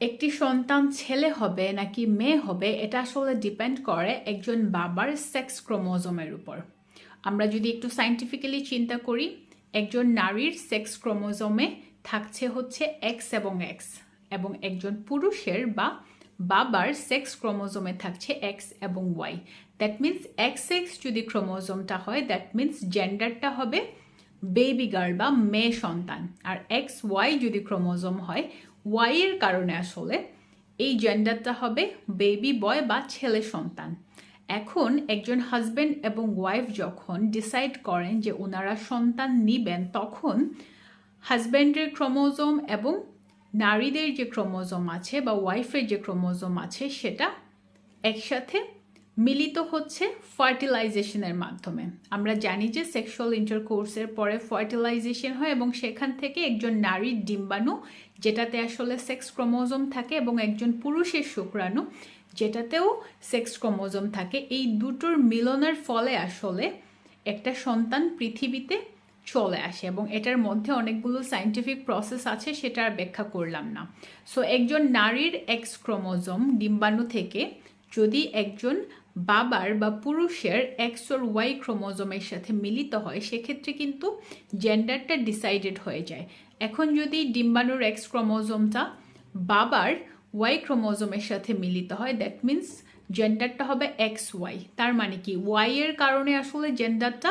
একটি সন্তান ছেলে হবে নাকি মেয়ে হবে, এটা আসলে ডিপেন্ড করে একজন বাবার সেক্স ক্রোমোজোমের উপর। আমরা যদি একটু সাইন্টিফিক্যালি চিন্তা করি, একজন নারীর সেক্স ক্রোমোজোমে থাকছে হচ্ছে এক্স এবং এক্স এবং একজন পুরুষের বা বাবার সেক্স ক্রোমোজোমে থাকছে এক্স এবং Y that means X X যদি ক্রোমোজোমটা হয় দ্যাট মিন্স জেন্ডারটা হবে বেবি গার্ল বা মেয়ে সন্তান। আর এক্স ওয়াই যদি ক্রোমোজোম হয় ওয়াই এর কারণে আসলে এই জেন্ডারটা হবে বেবি বয় বা ছেলে সন্তান। এখন একজন হাজব্যান্ড এবং ওয়াইফ যখন ডিসাইড করেন যে ওনারা সন্তান নিবেন, তখন হাজব্যান্ডের ক্রোমোজোম এবং নারীদের যে ক্রোমোজোম আছে বা ওয়াইফের যে ক্রোমোজোম আছে, সেটা একসাথে মিলিত হচ্ছে ফার্টিলাইজেশনের মাধ্যমে। আমরা জানি যে সেক্সুয়াল ইন্টারকোর্সের পরে ফার্টিলাইজেশন হয় এবং সেখান থেকে একজন নারীর ডিম্বাণু, যেটাতে আসলে সেক্স ক্রোমোজোম থাকে, এবং একজন পুরুষের শুক্রাণু, যেটাতেও সেক্স ক্রোমোজোম থাকে। এই দুটোর মিলনের ফলে আসলে একটা সন্তান পৃথিবীতে চলে আসে, এবং এটার মধ্যে অনেকগুলো সাইন্টিফিক প্রসেস আছে, সেটা আর ব্যাখ্যা করলাম না। সো একজন নারীর এক্স ক্রোমোজোম ডিম্বাণু থেকে যদি একজন বাবার বা পুরুষের এক্স ওর ওয়াই ক্রোমোজোমের সাথে মিলিত হয়, সেক্ষেত্রে কিন্তু জেন্ডারটা ডিসাইডেড হয়ে যায়। এখন যদি ডিম্বাণুর এক্স ক্রোমোজোমটা বাবার ওয়াই ক্রোমোজোমের সাথে মিলিত হয় দ্যাট মিন্স জেন্ডারটা হবে এক্স ওয়াই। তার মানে কি? ওয়াই এর কারণে আসলে জেন্ডারটা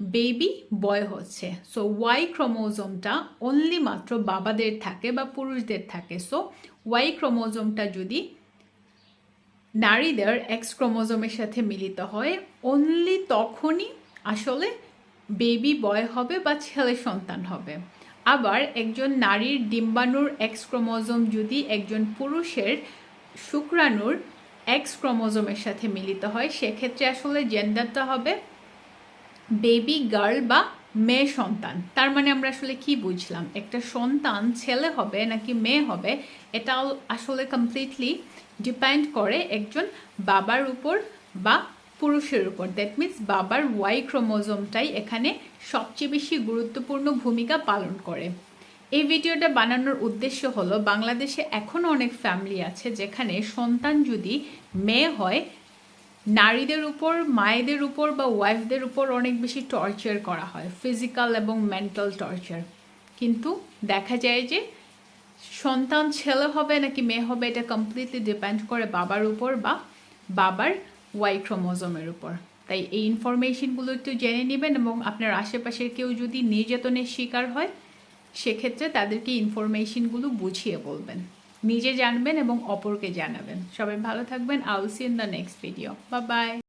বেবি বয় হচ্ছে। সো ওয়াই ক্রোমোজোমটা অনলি মাত্র বাবাদের থাকে বা পুরুষদের থাকে। সো ওয়াই ক্রোমোজোমটা যদি নারীদের এক্স ক্রোমোজোমের সাথে মিলিত হয়। অনলি তখনই আসলে বেবি বয় হবে বা ছেলে সন্তান হবে। আবার একজন নারীর ডিম্বাণুর এক্স ক্রোমোজোম যদি একজন পুরুষের শুক্রাণুর এক্স ক্রোমোজোমের সাথে মিলিত হয়, সেক্ষেত্রে আসলে জেন্ডারটা হবে বেবি গার্ল বা মেয়ে সন্তান। তার মানে আমরা আসলে কি বুঝলাম? একটা সন্তান ছেলে হবে নাকি মেয়ে হবে এটা আসলে কমপ্লিটলি ডিপেন্ড করে একজন বাবার উপর বা পুরুষের উপর। দ্যাট মিন্স বাবার ওয়াই ক্রোমোজোমটাই এখানে সবচেয়ে বেশি গুরুত্বপূর্ণ ভূমিকা পালন করে। এই ভিডিওটা বানানোর উদ্দেশ্য হলো, বাংলাদেশে এখনও অনেক ফ্যামিলি আছে যেখানে সন্তান যদি মেয়ে হয় নারীদের উপর, মায়েদের উপর বা ওয়াইফদের উপর অনেক বেশি টর্চার করা হয় ফিজিক্যাল এবং মেন্টাল টর্চার কিন্তু দেখা যায় যে সন্তান ছেলে হবে নাকি মেয়ে হবে, এটা কমপ্লিটলি ডিপেন্ড করে বাবার উপর বা বাবার ওয়াই ক্রোমোজোমের উপর। তাই এই ইনফরমেশনগুলো একটু জেনে নেবেন এবং আপনার আশেপাশের কেউ যদি নির্যাতনের শিকার হয়, সেক্ষেত্রে তাদেরকে ইনফরমেশনগুলো বুঝিয়ে বলবেন। নিজে জানবেন এবং অপরকে জানাবেন। সবাই ভালো থাকবেন। We'll see in the next video বা বাই